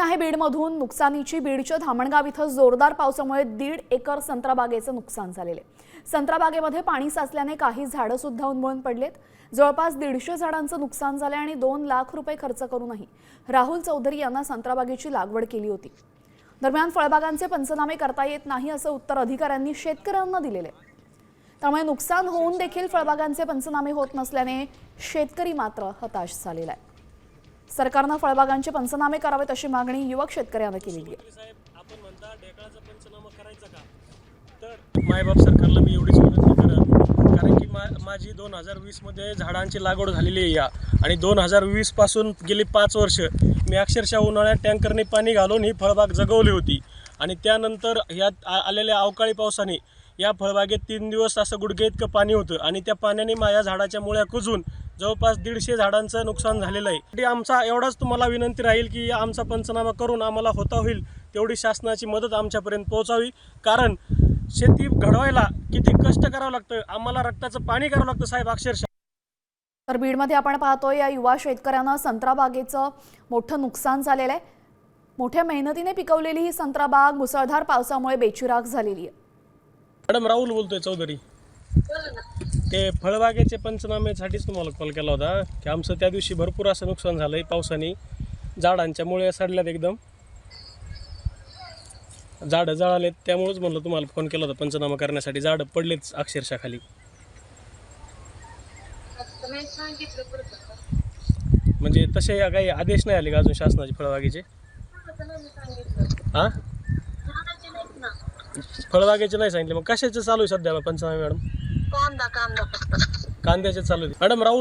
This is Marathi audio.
आहे बीडमधून. नुकसानीची बीडच्या धामणगाव इथं जोरदार पावसामुळे दीड एकर संत्राबागेचं नुकसान झालेले. संत्राबागेमध्ये पाणी साचल्याने काही झाडं सुद्धा उन्मळून पडलेत. जवळपास दीडशे झाडांचं नुकसान झालंय आणि दोन लाख रुपये खर्च करूनही राहुल चौधरी यांना संत्राबागेची लागवड केली होती. दरम्यान फळबागांचे पंचनामे करता येत नाही असं उत्तर अधिकाऱ्यांनी शेतकऱ्यांना दिलेले. त्यामुळे नुकसान होऊन देखील फळबागांचे पंचनामे होत नसल्याने शेतकरी मात्र हताश झालेला आहे. सरकारनं फळबागांचे पंचनामे करावेत अशी मागणी युवक शेतकऱ्यानं केलेली आहे. साहेब आपण म्हणता पंचनामा का? तर मायबाप सरकारला मी एवढीच विनंती करेन कारण की मा माझी दोन हजार वीसमध्ये झाडांची लागवड झालेली आहे या. आणि दोन हजार वीसपासून गेली पाच वर्ष मी अक्षरशः उन्हाळ्यात टँकरने पाणी घालून ही फळबाग जगवली होती. आणि त्यानंतर ह्यात आ- आलेल्या अवकाळी पावसाने या फळबागेत तीन दिवस असं गुडघे इतकं पाणी होतं आणि त्या पाण्याने माझ्या झाडाच्या मुळ्या कुजून जवळपास दीडशे झाडांचं नुकसान झालेलं आहे. आमचा एवढाच तुम्हाला विनंती राहील की आमचा पंचनामा करून आम्हाला होता होईल तेवढी शासनाची मदत आमच्यापर्यंत पोहोचावी. कारण शेती घडवायला किती कष्ट करावं लागतं आम्हाला रक्ताचं पाणी करावं लागतं साहेब अक्षरशः. तर बीडमध्ये आपण पाहतोय या युवा शेतकऱ्यांना संत्रा बागेचं मोठं नुकसान झालेलं आहे. मोठ्या मेहनतीने पिकवलेली ही संत्रा बाग मुसळधार पावसामुळे बेचिराग झालेली आहे. मॅडम राहुल बोलतोय चौधरी. ते फळबागेचे पंचनामेसाठीच तुम्हाला कॉल केला होता. की आमचं त्या दिवशी भरपूर असं नुकसान झालं आहे पावसाने. झाडांच्या मुळे सडल्यात एकदम. झाडं जळालेत त्यामुळंच म्हणलं तुम्हाला फोन केला होता पंचनामा करण्यासाठी. झाडं पडलेच अक्षरशः खाली. म्हणजे तसे काही आदेश नाही आले का अजून शासनाचे फळबागेचे? हां फळबागेचे नाही सांगितले. मग कशाचे चालू आहे सध्या पंचनामे मॅडम? कांदा कांदा. कांद्याचे चालू आहे मॅडम राहुल